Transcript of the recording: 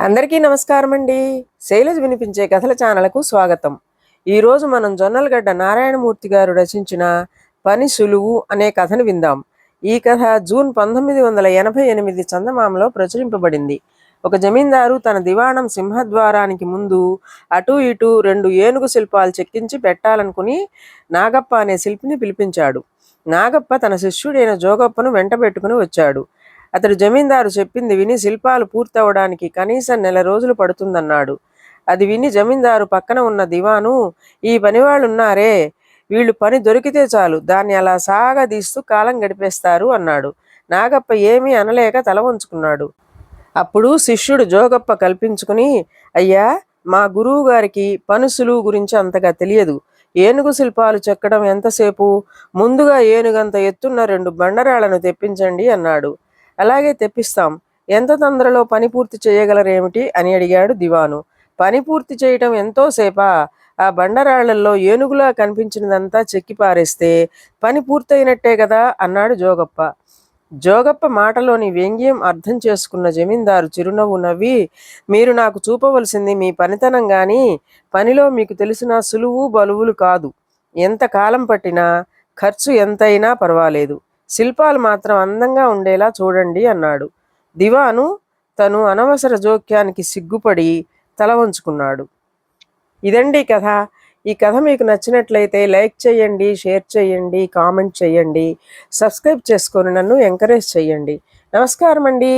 అందరికీ నమస్కారం అండి శైలజ్ వినిపించే కథల ఛానల్కు స్వాగతం. ఈరోజు మనం జొన్నలగడ్డ నారాయణమూర్తి గారు రచించిన పని సులువు అనే కథను విందాం. ఈ కథ జూన్ పంతొమ్మిది వందల ఎనభై ఎనిమిది చందమామలో ప్రచురింపబడింది. ఒక జమీందారు తన దివాణం సింహద్వారానికి ముందు అటు ఇటు రెండు ఏనుగు శిల్పాలు చెక్కించి పెట్టాలనుకుని నాగప్ప అనే శిల్పిని పిలిపించాడు. నాగప్ప తన శిష్యుడైన జోగప్పను వెంటబెట్టుకుని వచ్చాడు. అతడు జమీందారు చెప్పింది విని శిల్పాలు పూర్తవడానికి కనీసం నెల రోజులు పడుతుందన్నాడు. అది విని జమీందారు పక్కన ఉన్న దివాను ఈ పనివాళ్ళున్నారే వీళ్ళు పని దొరికితే చాలు దాన్ని అలా సాగదీస్తూ కాలం గడిపేస్తారు అన్నాడు. నాగప్ప ఏమీ అనలేక తల వంచుకున్నాడు. అప్పుడు శిష్యుడు జోగప్ప కల్పించుకుని అయ్యా మా గురువు గారికి పనుసులు గురించి అంతగా తెలియదు. ఏనుగు శిల్పాలు చెక్కడం ఎంతసేపు? ముందుగా ఏనుగంత ఎత్తున్న రెండు బండరాళ్ళను తెప్పించండి అన్నాడు. అలాగే తెప్పిస్తాం. ఎంత తొందరలో పని పూర్తి చేయగలరేమిటి అని అడిగాడు దివాను. పని పూర్తి చేయటం ఎంతోసేపా ఆ బండరాళ్ళలో ఏనుగులా కనిపించినదంతా చెక్కి పారేస్తే పని పూర్తయినట్టే కదా అన్నాడు జోగప్ప. జోగప్ప మాటలోని వ్యంగ్యం అర్థం చేసుకున్న జమీందారు చిరునవ్వు నవ్వి మీరు నాకు చూపవలసింది మీ పనితనం గాని పనిలో మీకు తెలిసిన సులువు బలువులు కాదు. ఎంత కాలం పట్టినా ఖర్చు ఎంతైనా పర్వాలేదు. శిల్పాలు మాత్రం అందంగా ఉండేలా చూడండి అన్నాడు. దివాను తను అనవసర జోక్యానికి సిగ్గుపడి తల వంచుకున్నాడు. ఇదండి కథ. ఈ కథ మీకు నచ్చినట్లయితే లైక్ చేయండి షేర్ చేయండి కామెంట్ చేయండి సబ్స్క్రైబ్ చేసుకొని నన్ను ఎంకరేజ్ చేయండి. నమస్కారం అండి